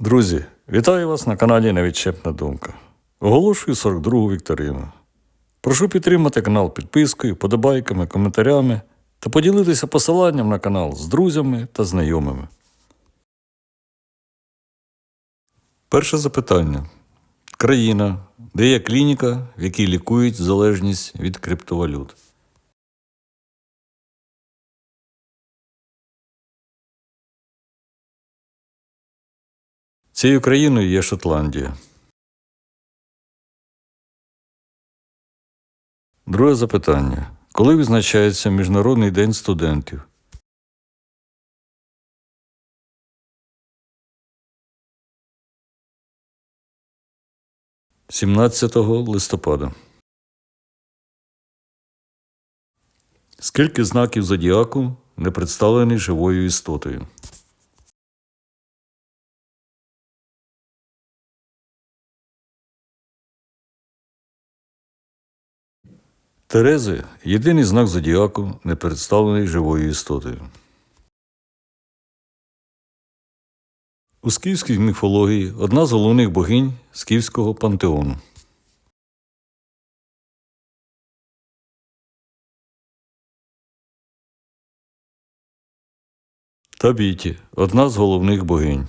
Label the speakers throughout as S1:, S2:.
S1: Друзі, вітаю вас на каналі Невідчепна думка. Оголошую 42-гу вікторину. Прошу підтримати канал підпискою, подобайками, коментарями та поділитися посиланням на канал з друзями та знайомими. Перше запитання. Країна, де є клініка, в якій лікують залежність від криптовалют. Цією країною є Шотландія. Друге запитання. Коли відзначається Міжнародний день студентів? Сімнадцятого листопада. Скільки знаків зодіаку не представлені живою істотою? Терези єдиний знак зодіаку, не представлений живою істотою. У скіфській міфології одна з головних богинь скіфського пантеону. Табіті одна з головних богинь.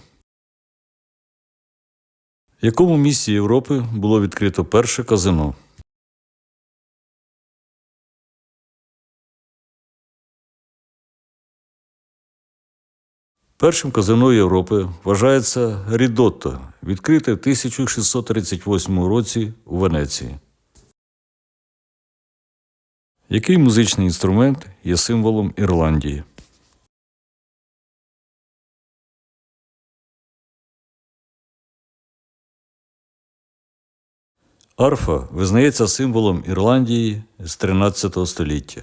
S1: В якому місті Європи було відкрито перше казино? Першим казино Європи вважається Рідотто, відкрите в 1638 році у Венеції. Який музичний інструмент є символом Ірландії? Арфа визнається символом Ірландії з 13 століття.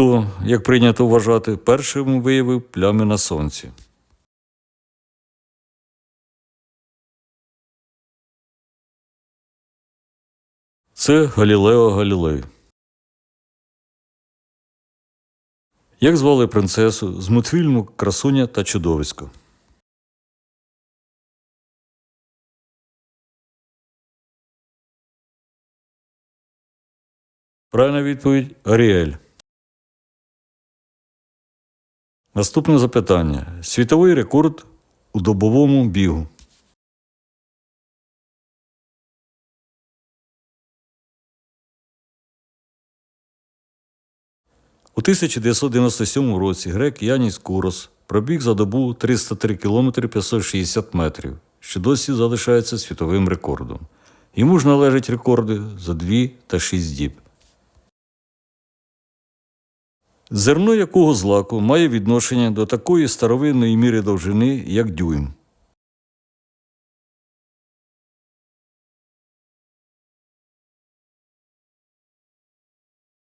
S1: Хто, як прийнято вважати, першим виявив плями на сонці? Це Галілео Галілей. Як звали принцесу з мультфільму Красуня та чудовисько? Правильна відповідь Аріель. Наступне запитання. Світовий рекорд у добовому бігу. У 1997 році грек Яніс Курос пробіг за добу 303 км 560 метрів, що досі залишається світовим рекордом. Йому ж належать рекорди за 2 та 6 діб. Зерно якого злаку має відношення до такої старовинної міри довжини, як дюйм.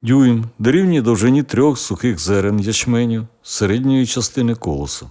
S1: Дюйм дорівнює довжині трьох сухих зерен ячменю середньої частини колоса.